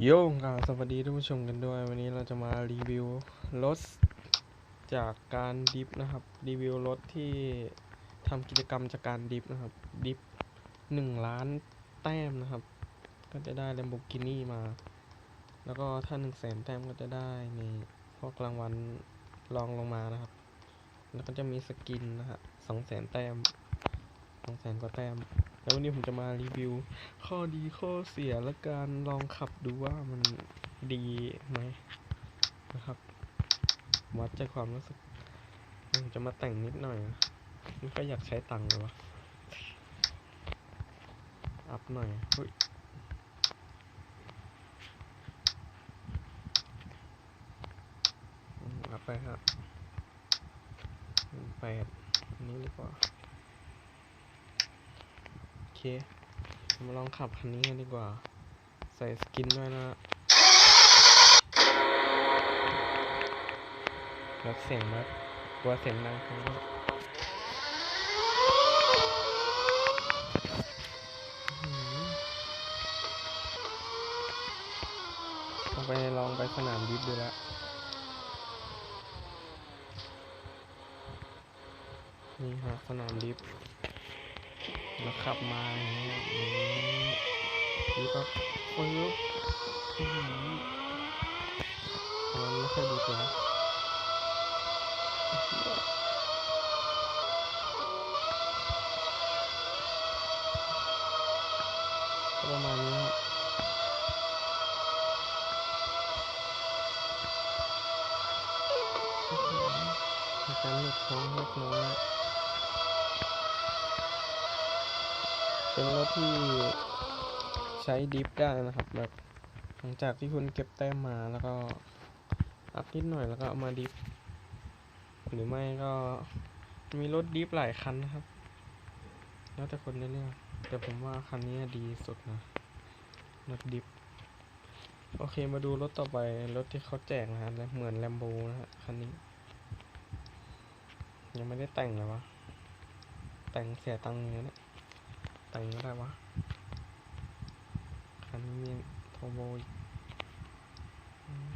โยงครับสวัสดีท่านผู้ชมกันด้วย วันนี้เราจะมารีวิวรถจากการดิฟนะครับ รีวิวรถที่ทำกิจกรรมจากการดิฟนะครับ ดิฟหนึ่งล้านแต้มนะครับ ก็จะได้ Lamborghini มา แล้วก็ถ้าหนึ่งแสนแต้มก็จะได้ในพวกรางวัลรองลงมานะครับ แล้วก็จะมีสกินนะฮะสองแสนแต้ม สองแสนกว่าแต้ม แล้ววันนี้ผมจะมารีวิว ข้อดีข้อเสียและการลองขับดูว่ามันดีไหมนะครับ วัดจากความรู้สึกผมจะมาแต่งนิดหน่อยนะไม่ค่อยอยากใช้ตังค์เลยวะอัพหน่อยเฮ้ยอัพไปครับแปดอันนี้ดีกว่า เคมาลองขับคันนี้กันดีกว่า ใส่สกินด้วยนะลดเสียงมากกลัวเสียงดังครับต้องไปลองไปสนามดิฟดูแล้วนี่ฮะสนามดิฟ แล้วขับมาอย่างนี้ดูครับปึ๊บอื้อหือมันไม่ค่อยดีเลยประมาณนี้ครับการหลุดโค้งเล็กน้อย เป็นรถที่ใช้ดิฟได้นะครับ แบบหลังจากที่คุณเก็บแต้มมาแล้วก็อัพนิดหน่อยแล้วก็เอามาดิฟ หรือไม่ก็มีรถดิฟหลายคันนะครับ แล้วแต่คนจะเลือกแต่ผมว่าคันนี้ดีสุดนะรถดิฟ โอเคมาดูรถต่อไปรถที่เขาแจกนะฮะเหมือนแลมโบนะฮะคันนี้ ยังไม่ได้แต่งเลยวะแต่งเสียตังค์อย่างนี้นะ แต่งก็ได้วะคันนี้มีโทโบอีกอืม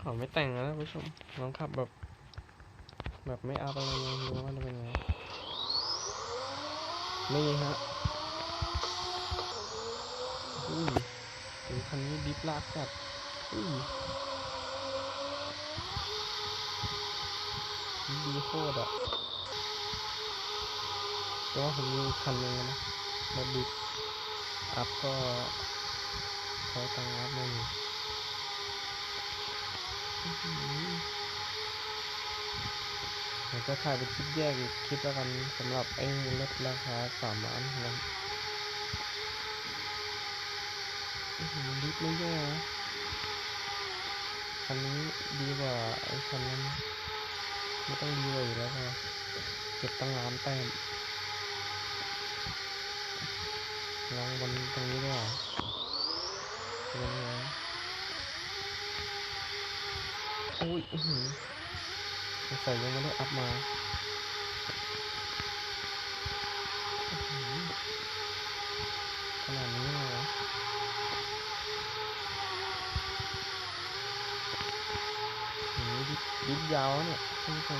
ขอไม่แต่งนะท่านผู้ชมลองขับแบบ แบบไม่อัพอะไรเลยดูว่าจะเป็นไงนี่ฮะอุ้ยโอ้ยคันนี้ดิฟลากจัดอุ้ยดีโคตรอะ แต่ว่าผมมีคันนึงนะรถดิฟอัพก็ใช้ตังค์อัพไม่มีอื้อหือเดี๋ยวจะถ่ายเป็นคลิปแยกอีกคลิปแล้วกันสำหรับไอ้รถราคาสามล้านนะลิฟไม่แย่นะคันนี้ดีกว่าไอ้คันนั้นไม่ต้องดีกว่าอยู่แล้วค่ะเก็บตั้งล้านแต้ม ลองบนตรงนี้ด้วยเหรอเป็นไงโอ้ยอื้อหือสงสัยยังไม่ได้อัพมาขนาดนี้เลยหรอโอ้ยดิบดิบยาวเนี่ยท่านมท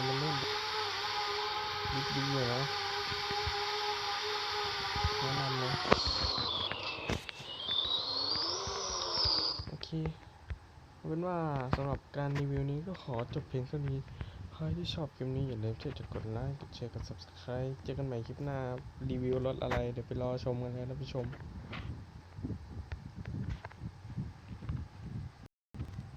ำมันเล่นดิบดีเลยนะ แนะนำเลยโอเค เอาเป็นว่าสำหรับการรีวิวนี้ก็ขอจบเพียงเท่านี้ใครที่ชอบคลิปนี้อย่าลืมที่จะกดไลค์ กดแชร์ กด subscribe เจอกันใหม่คลิปหน้า รีวิวรถอะไร เดี๋ยวไปรอชมกันนะท่านผู้ชม